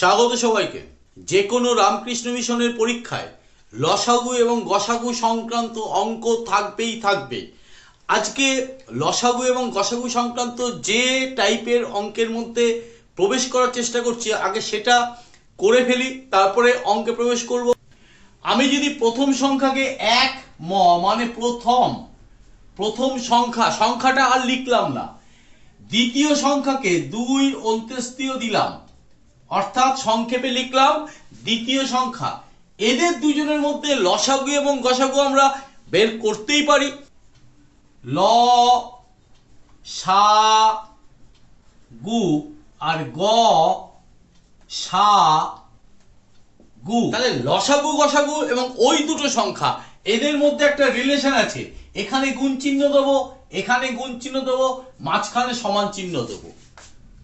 স্বাগত সবাইকে। যে কোনো রামকৃষ্ণ মিশনের পরীক্ষায় লসাগু এবং গসাগু সংক্রান্ত অঙ্ক থাকবেই থাকবে। আজকে লসাগু এবং গসাগু সংক্রান্ত যে টাইপের অঙ্কের মধ্যে প্রবেশ করার চেষ্টা করছি, আগে সেটা করে ফেলি, তারপরে অঙ্কে প্রবেশ করব। আমি যদি প্রথম সংখ্যাকে এক ম মানে প্রথম প্রথম সংখ্যা, সংখ্যাটা আর লিখলাম না। দ্বিতীয় সংখ্যাকে দুই অন্ত্যেষ্টিয় দিলাম। অর্থাৎ সংক্ষেপে লিখলাম, দ্বিতীয় সংখ্যা। এদের দুজনের মধ্যে লসাগু এবং গসাগু আমরা বের করতেই পারি। ল, সা, গু আর গ, সা, গু। তাহলে লসাগু, গসাগু এবং ওই দুটো সংখ্যা, এদের মধ্যে একটা রিলেশন আছে। এখানে গুণ চিহ্ন দেবো, এখানে গুণ চিহ্ন দেবো, মাঝখানে সমান চিহ্ন দেবো।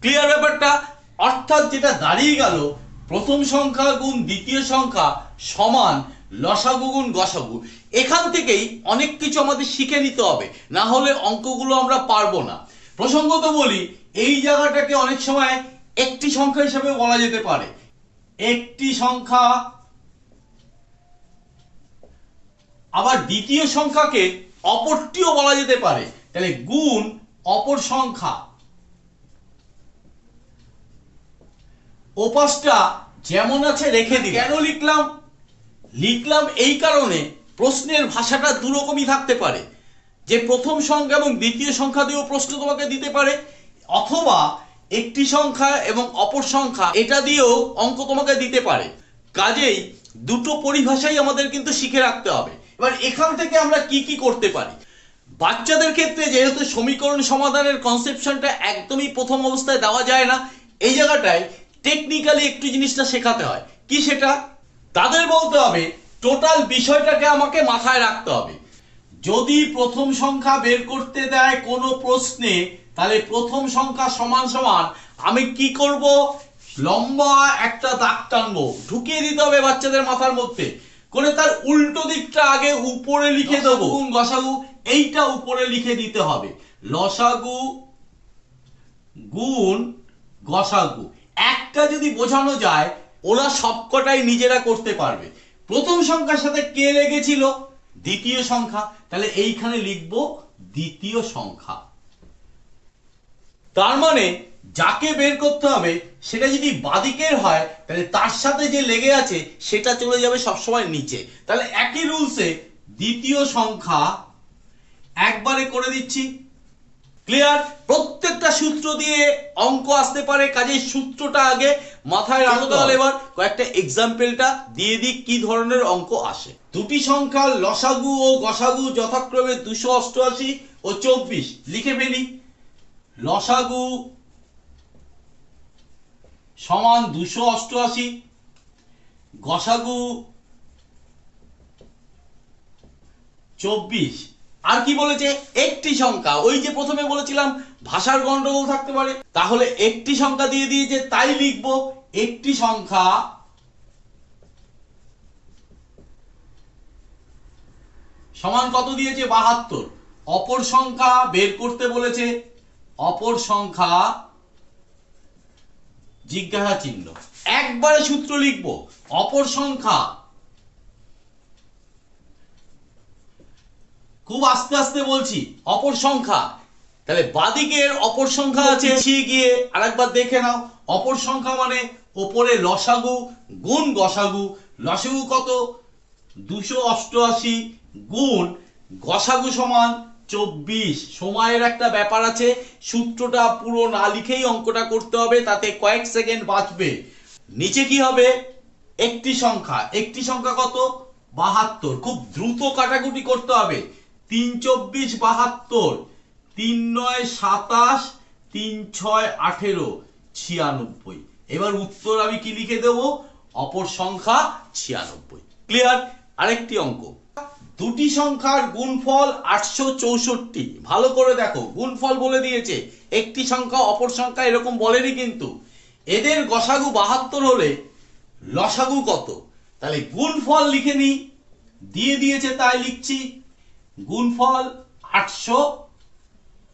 ক্লিয়ার ব্যাপারটা? অর্থাৎ যেটা দাঁড়িয়ে গেল, প্রথম সংখ্যা গুণ দ্বিতীয় সংখ্যা সমান লসাগু গুণ গসাগু। এখান থেকেই অনেক কিছু আমাদের শিখে নিতে হবে, না হলে অঙ্কগুলো আমরা পারব না। প্রসঙ্গত বলি, এই জায়গাটাকে অনেক সময় একটি সংখ্যা হিসেবে বলা যেতে পারে। একটি সংখ্যা, আবার দ্বিতীয় সংখ্যাকে অপরটিও বলা যেতে পারে। তাহলে গুণ অপর সংখ্যা। ওপাশটা যেমন আছে রেখে দিই কেন লিখলাম? লিখলাম এই কারণে প্রশ্নের ভাষাটা দুরকমই থাকতে পারে। যে প্রথম সংখ্যা এবং দ্বিতীয় সংখ্যা দিয়েও প্রশ্ন তোমাকে দিতে পারে অথবা একটি সংখ্যা এবং অপর সংখ্যা এটা দিয়েও অঙ্ক তোমাকে দিতে পারে। কাজেই দুটো পরিভাষাই আমাদের কিন্তু শিখে রাখতে হবে। এবার এখান থেকে আমরা কি কি করতে পারি? বাচ্চাদের ক্ষেত্রে যেহেতু সমীকরণ সমাধানের কনসেপশনটা একদমই প্রথম অবস্থায় দেওয়া যায় না এই জায়গাটায় টেকনিক্যালি একটু জিনিসটা শেখাতে হয়। কি সেটা? তাদের বলতে হবে টোটাল বিষয়টাকে আমাকে মাথায় রাখতে হবে। যদি প্রথম সংখ্যা বের করতে দেয় কোনো প্রশ্নে তাহলে প্রথম সংখ্যা সমান সমান আমি কি করব? লম্বা একটা দাগ টানবো ঢুকিয়ে দিতে হবে বাচ্চাদের মাথার মধ্যে। করে তার উল্টো দিকটা আগে উপরে লিখে দেবো। গুণ গসাগু এইটা উপরে লিখে দিতে হবে। লসাগু গুণ গসাগু। একটা যদি বোঝানো যায়, ওরা সবকটাই নিজেরা করতে পারবে। প্রথম সংখ্যার সাথে কে লেগেছিল? দ্বিতীয় সংখ্যা। তাহলে এইখানে লিখব দ্বিতীয় সংখ্যা। তার মানে যাকে বের করতে হবে, সেটা যদি বাদিকের হয়, তাহলে তার সাথে যে লেগে আছে, সেটা চলে যাবে সবসময় নিচে। তাহলে একই রুলসে দ্বিতীয় সংখ্যা একবারে করে দিচ্ছি। ক্লিয়ার প্রত্যেকটা সূত্র দিয়ে অঙ্ক আসতে পারে কাজেই সূত্রটা আগে মাথায় রাখতে হলে এবার কয়েকটা এক্সাম্পলটা দিয়ে দিই কি ধরনের অঙ্ক আসে। দুটি সংখ্যার লসাগু ও গসাগু যথাক্রমে দুশো অষ্টআশি ও চব্বিশ। লিখে ফেলি। লসাগু সমান দুশো অষ্টআশি গসাগু চব্বিশ। আর কি বলেছে? একটি সংখ্যা। ওই যে প্রথমে বলেছিলাম, ভাষার গন্ডগোল থাকতে পারে। তাহলে একটি সংখ্যা দিয়ে দিয়েছে তাই লিখব, একটি সংখ্যা সমান কত দিয়েছে? বাহাত্তর। অপর সংখ্যা বের করতে বলেছে, অপর সংখ্যা জিজ্ঞাসা চিহ্ন একবারে সূত্র লিখব, অপর সংখ্যা খুব আস্তে আস্তে বলছি, অপর সংখ্যা। তাহলে বাদিকের অপর সংখ্যা আছে। পিছিয়ে গিয়ে আরেকবার দেখে নাও। অপর সংখ্যা মানে ওপরে লসাগু গুণ গসাগু। লসাগু কত? দুশো অষ্টআশি গুণ গসাগু সমান চব্বিশ। সময়ের একটা ব্যাপার আছে, সূত্রটা পুরো না লিখেই অঙ্কটা করতে হবে, তাতে কয়েক সেকেন্ড বাঁচবে। নিচে কি হবে? একটি সংখ্যা। একটি সংখ্যা কত? বাহাত্তর। খুব দ্রুত কাটাকুটি করতে হবে। তিন চব্বিশ বাহাত্তর তিন নয় সাতাশ তিন ছয় আঠেরো, ছিয়ানব্বই। এবার উত্তর আমি কি লিখে দেব? অপর সংখ্যা ছিয়ানব্বই। ক্লিয়ার আরেকটি অঙ্ক। দুটি সংখ্যার গুণফল আটশো চৌষট্টি। ভালো করে দেখো, গুণফল বলে দিয়েছে। একটি সংখ্যা অপর সংখ্যা এরকম বলেনি কিন্তু। এদের গসাগু বাহাত্তর হলে লসাগু কত? তাহলে গুণফল লিখে নি দিয়ে দিয়েছে তাই লিখছি। গুণফল আটশো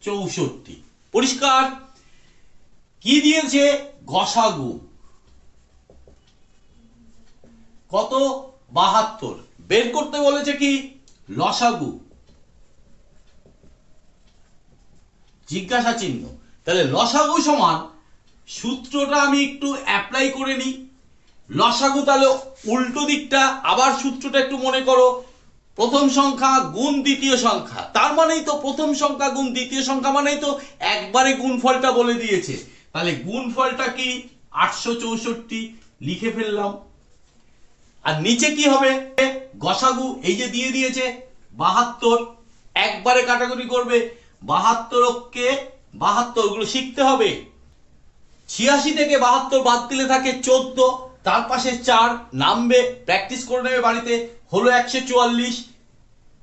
চৌষট্টি। পরিষ্কার? কি দিয়েছে? গসাগু কত? বাহাত্তর। বের করতে বলেছে কি? লসাগু। জিজ্ঞাসা চিহ্ন তাহলে লসাগু সমান, সূত্রটা আমি একটু অ্যাপ্লাই করে নিই। লসাগু তাহলে উল্টো দিকটা, আবার সূত্রটা একটু মনে করো। প্রথম সংখ্যা গুণ দ্বিতীয় সংখ্যা। তার মানেই তো প্রথম সংখ্যা গুণ দ্বিতীয় সংখ্যা মানেই তো একবারে গুণফলটা বলে দিয়েছে। তাহলে গুণফলটা কি? আটশো চৌষট্টি লিখে ফেললাম। আর নিচে কি হবে? গসাগু এই যে দিয়ে দিয়েছে, বাহাত্তর। একবারে কাটাকুটি করবে। বাহাত্তরকে বাহাত্তর। গুলো শিখতে হবে। ছিয়াশি থেকে বাহাত্তর বাদ দিলে থাকে চোদ্দ। তার পাশে চার, নামবে প্র্যাকটিস করে নেবে বাড়িতে। হলো একশো চুয়াল্লিশ,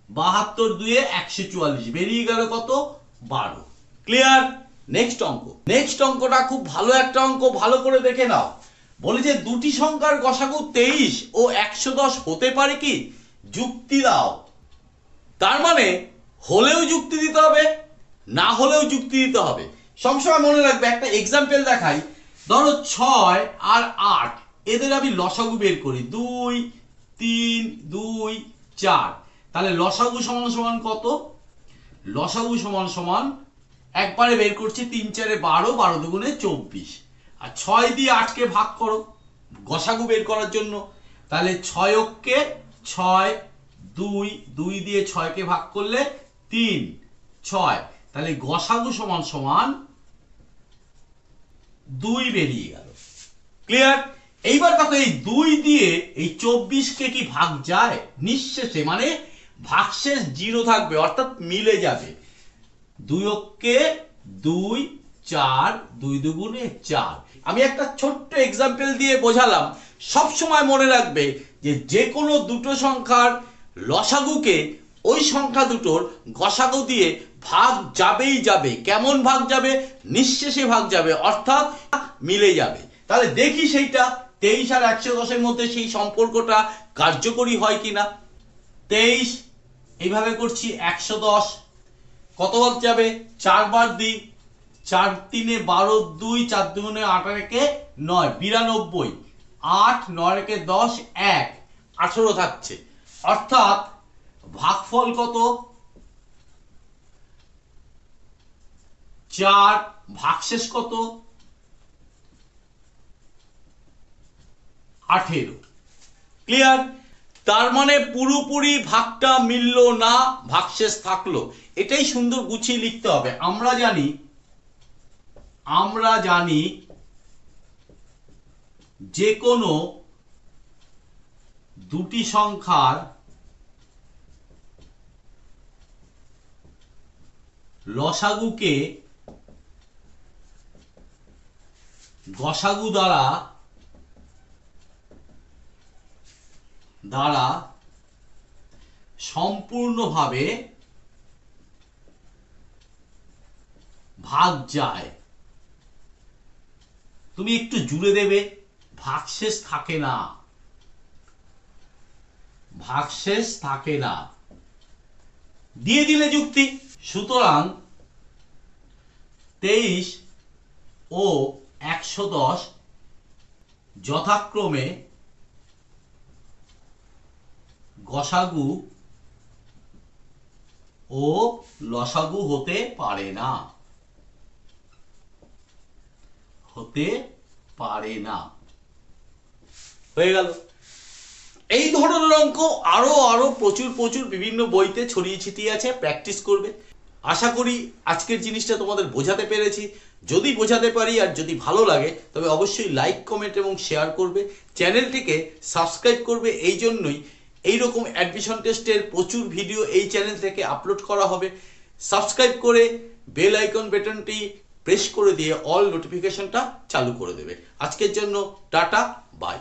বাহাত্তর দুয়ে একশো চুয়াল্লিশ, বেরিয়ে গেল কত? বারো। ক্লিয়ার নেক্সট অঙ্ক। নেক্সট অঙ্কটা খুব ভালো একটা অঙ্ক, ভালো করে দেখে নাও। বলে যে দুটি সংখ্যার গসাগু তেইশ ও একশো দশ হতে পারে কি? যুক্তি দাও। তার মানে হলেও যুক্তি দিতে হবে, না হলেও যুক্তি দিতে হবে। সবসময় মনে রাখবে, একটা এক্সাম্পল দেখাই। ধরো ছয় আর আট। এদের আমি লসাগু বের করি। দুই, তিন, দুই, চার। তাহলে লসাগু সমান সমান কত? লসাগু সমান সমান একবারে বের করছি তিন চারে বারো বারো দুগুণে চব্বিশ। আর ছয় দিয়ে আটকে ভাগ করো, গসাগু বের করার জন্য। তাহলে ছয়কে ছয়, দুই দুই দিয়ে ছয়কে ভাগ করলে তিন, ছয়। তাহলে গসাগু সমান সমান দুই বেরিয়ে গেল। ক্লিয়ার? এইবার দেখো, এই দুই দিয়ে এই চব্বিশকে কি ভাগ যায়? নিঃশেষে মানে ভাগশেষ জিরো থাকবে, অর্থাৎ মিলে যাবে। দুই অক্ষে দুই, চার, দুই দুগুণে চার। আমি একটা ছোট্ট এক্সাম্পল দিয়ে বোঝালাম, সব সময় মনে রাখবে যে যে কোনো দুটো সংখ্যার লসাগুকে ওই সংখ্যা দুটোর গসাগু দিয়ে ভাগ যাবেই যাবে। কেমন ভাগ যাবে? নিঃশেষে ভাগ যাবে, অর্থাৎ মিলে যাবে। তাহলে দেখি সেইটা তেইশ আর একশো দশের মধ্যে সেই সম্পর্কটা কার্যকরী হয় কিনা? তেইশ, এইভাবে করছি একশো দশ। কতবার যাবে চারবার দিই, চার তিনে বারো দুই, চার দুগুণে একে নয়, বিরানব্বই। আট, নয় একে দশ, এক। আঠেরো থাকছে। অর্থাৎ ভাগফল কত? চার, ভাগশেষ কত? আঠেরো। ক্লিয়ার তার মানে পুরোপুরি ভাগটা মিলল না, ভাগশেষ থাকল। এটাই সুন্দর গুছিয়ে লিখতে হবে। আমরা জানি আমরা জানি যে কোনো দুটি সংখ্যার লসাগুকে গসাগু দ্বারা দ্বারা সম্পূর্ণভাবে ভাগ যায়। তুমি একটু জুড়ে দেবে, ভাগশেষ থাকে না। ভাগশেষ থাকে না। দিয়ে দিলে যুক্তি। সুতরাং তেইশ ও একশো দশ যথাক্রমে গসাগু ও লসাগু হতে পারে না। হতে পারে না। হয়ে গেল। এই ধরনের অঙ্ক আরও আরও প্রচুর প্রচুর বিভিন্ন বইতে ছড়িয়ে ছিটিয়ে আছে প্র্যাকটিস করবে। আশা করি আজকের জিনিসটা তোমাদের বোঝাতে পেরেছি। যদি বোঝাতে পারি আর যদি ভালো লাগে, তবে অবশ্যই লাইক কমেন্ট এবং শেয়ার করবে। চ্যানেলটিকে সাবস্ক্রাইব করবে, এই জন্যই এইরকম অ্যাডমিশন টেস্টের প্রচুর ভিডিও এই চ্যানেল থেকে আপলোড করা হবে। সাবস্ক্রাইব করে বেল আইকন বাটনটি প্রেস করে দিয়ে অল নোটিফিকেশনটা চালু করে দেবে। আজকের জন্য টাটা বাই